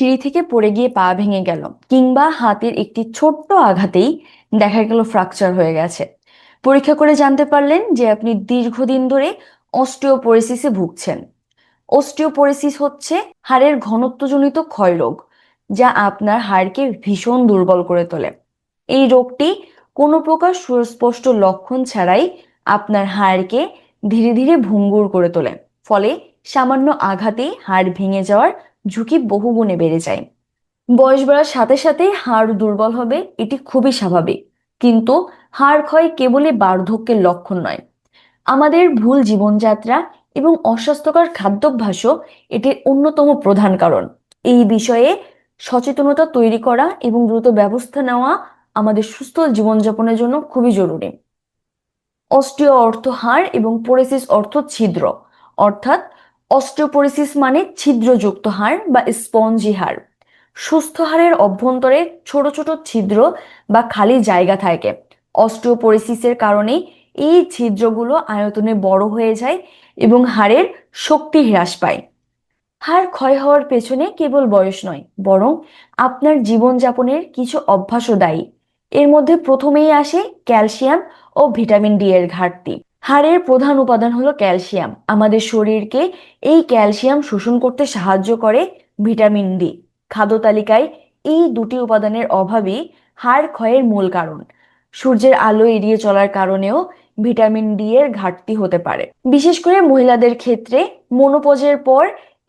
সিঁড়ি থেকে পড়ে গিয়ে পা ভেঙে গেল কিংবা হাতের একটি ছোট্ট আঘাতেই দেখা গেল ফ্র্যাকচার হয়ে গেছে। পরীক্ষা করে জানতে পারলেন যে আপনি দীর্ঘদিন ধরে অস্টিওপোরোসিসে ভুগছেন। অস্টিওপোরোসিস হচ্ছে হাড়ের ঘনত্বজনিত ক্ষয়রোগ যা আপনার হাড়কে ভীষণ দুর্বল করে তোলে। এই রোগটি কোনো প্রকার সুস্পষ্ট লক্ষণ ছাড়াই আপনার হাড়কে ধীরে ধীরে ভঙ্গুর করে তোলে, ফলে সামান্য আঘাতেই হাড় ভেঙে যাওয়ার ঝুঁকি বহুগুণে বেড়ে যায়। বয়স বাড়ার সাথে সাথে হাড় দুর্বল হবে, এটি খুবই স্বাভাবিক। কিন্তু হাড় ক্ষয় কেবলই বার্ধক্যের লক্ষণ নয়। আমাদের ভুল জীবনযাত্রা এবং অস্বাস্থ্যকর খাদ্যাভ্যাসও এটির অন্যতম প্রধান কারণ। এই বিষয়ে সচেতনতা তৈরি করা এবং দ্রুত ব্যবস্থা নেওয়া আমাদের সুস্থ জীবনযাপনের জন্য খুবই জরুরি। অস্টিও অর্থ হাড় এবং পোরেসিস অর্থ ছিদ্র, অর্থাৎ অস্টিওপোরোসিস মানে ছিদ্রযুক্ত হাড় বা স্পঞ্জি হাড়। সুস্থ হাড়ের অভ্যন্তরে ছোট ছোট ছিদ্র বা খালি জায়গা থাকে। অস্টিওপোরোসিসের কারণে এই ছিদ্রগুলো আয়তনে বড় হয়ে যায় এবং হাড়ের শক্তি হ্রাস পায়। হাড় ক্ষয় হওয়ার পেছনে কেবল বয়স নয়, বরং আপনার জীবনযাপনের কিছু অভ্যাসও দায়ী। এর মধ্যে প্রথমেই আসে ক্যালসিয়াম ও ভিটামিন ডি এর ঘাটতি। হাড়ের প্রধান উপাদান হলো ক্যালসিয়াম। আমাদের শরীরকে এই ক্যালসিয়াম শোষণ করতে সাহায্য করে ভিটামিন ডি। খাদ্য তালিকায় এই দুটি উপাদানের অভাবই হাড় ক্ষয়ের মূল কারণ। সূর্যের আলো এড়িয়ে চলার কারণেও ভিটামিন ডি এর ঘাটতি হতে পারে। বিশেষ করে মহিলাদের ক্ষেত্রে মনোপজের পর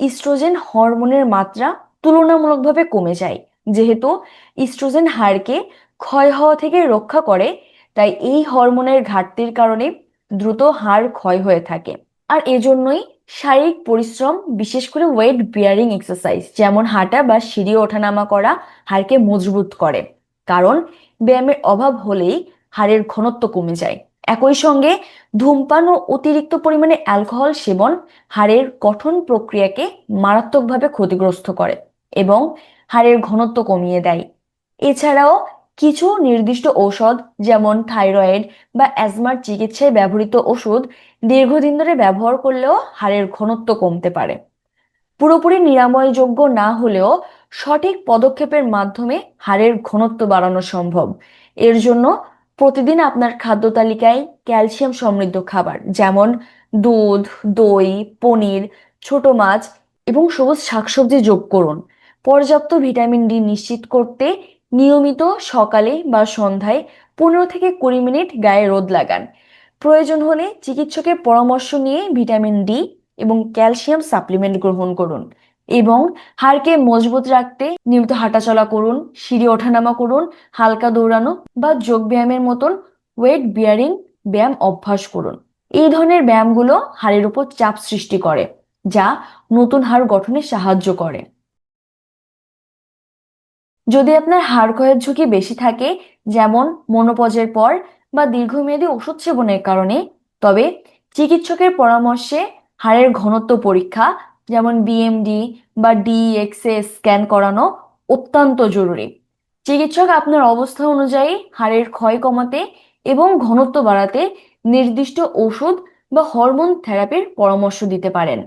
ইস্ট্রোজেন হরমোনের মাত্রা তুলনামূলকভাবে কমে যায়। যেহেতু ইস্ট্রোজেন হাড়কে ক্ষয় হওয়া থেকে রক্ষা করে, তাই এই হরমোনের ঘাটতির কারণে দ্রুত হাড় ক্ষয় হয়ে থাকে। আর এজন্যই শারীরিক পরিশ্রম, বিশেষ করে ওয়েট বিয়ারিং এক্সারসাইজ যেমন হাঁটা বা সিঁড়ি ওঠানামা করা, হাড়কে মজবুত করে। কারণ ব্যায়ামের অভাব হলেই হাড়ের ঘনত্ব কমে যায়। একই সঙ্গে ধূমপান ও অতিরিক্ত পরিমাণে অ্যালকোহল সেবন হাড়ের গঠন প্রক্রিয়াকে মারাত্মকভাবে ক্ষতিগ্রস্ত করে এবং হাড়ের ঘনত্ব কমিয়ে দেয়। এছাড়াও কিছু নির্দিষ্ট ঔষধ, যেমন থাইরয়েড বা অ্যাজমার চিকিৎসায় ব্যবহৃত ওষুধ, দীর্ঘদিন ধরে ব্যবহার করলেও হাড়ের ঘনত্ব কমতে পারে। পুরোপুরি নিরাময়যোগ্য না হলেও সঠিক পদক্ষেপের মাধ্যমে হাড়ের ঘনত্ব বাড়ানো সম্ভব। এর জন্য প্রতিদিন আপনার খাদ্য তালিকায় ক্যালসিয়াম সমৃদ্ধ খাবার, যেমন দুধ, দই, পনির, ছোট মাছ এবং সবুজ শাকসবজি যোগ করুন। পর্যাপ্ত ভিটামিন ডি নিশ্চিত করতে নিয়মিত সকালে বা সন্ধ্যায় পনেরো থেকে কুড়ি মিনিট গায়ে রোদ লাগান। প্রয়োজন হলে চিকিৎসকের পরামর্শ নিয়ে ভিটামিন ডি এবং ক্যালসিয়াম সাপ্লিমেন্ট গ্রহণ করুন এবং হাড়কে মজবুত রাখতে নিয়মিত হাঁটাচলা করুন, সিঁড়ি ওঠানামা করুন, হালকা দৌড়ানো বা যোগ ব্যায়ামের মতন ওয়েট বিয়ারিং ব্যায়াম অভ্যাস করুন। এই ধরনের ব্যায়ামগুলো হাড়ের উপর চাপ সৃষ্টি করে, যা নতুন হাড় গঠনে সাহায্য করে। যদি আপনার হাড় ক্ষয়ের ঝুঁকি বেশি থাকে, যেমন মনোপজের পর বা দীর্ঘমেয়াদী ওষুধ সেবনের কারণে, তবে চিকিৎসকের পরামর্শে হাড়ের ঘনত্ব পরীক্ষা, যেমন বিএমডি বা ডিএক্সএ স্ক্যান করানো অত্যন্ত জরুরি। চিকিৎসক আপনার অবস্থা অনুযায়ী হাড়ের ক্ষয় কমাতে এবং ঘনত্ব বাড়াতে নির্দিষ্ট ওষুধ বা হরমোন থেরাপির পরামর্শ দিতে পারেন।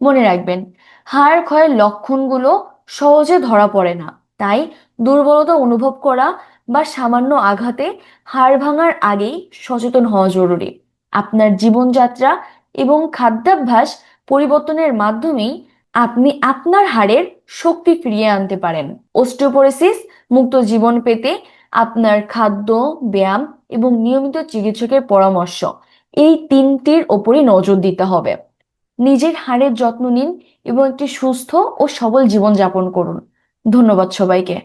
মনে রাখবেন, হাড় ক্ষয়ের লক্ষণগুলো সহজে ধরা পড়ে না। তাই দুর্বলতা অনুভব করা বা সামান্য আঘাতে হাড় ভাঙার আগেই সচেতন হওয়া জরুরি। আপনার জীবনযাত্রা এবং খাদ্যাভ্যাস পরিবর্তনের মাধ্যমেই আপনি আপনার হাড়ের শক্তি ফিরিয়ে আনতে পারেন। অস্টিওপোরোসিস মুক্ত জীবন পেতে আপনার খাদ্য, ব্যায়াম এবং নিয়মিত চিকিৎসকের পরামর্শ এই তিনটির ওপরই নজর দিতে হবে। নিজের হাড়ের যত্ন নিন এবং একটি সুস্থ ও সবল জীবন যাপন করুন। ধন্যবাদ সবাইকে।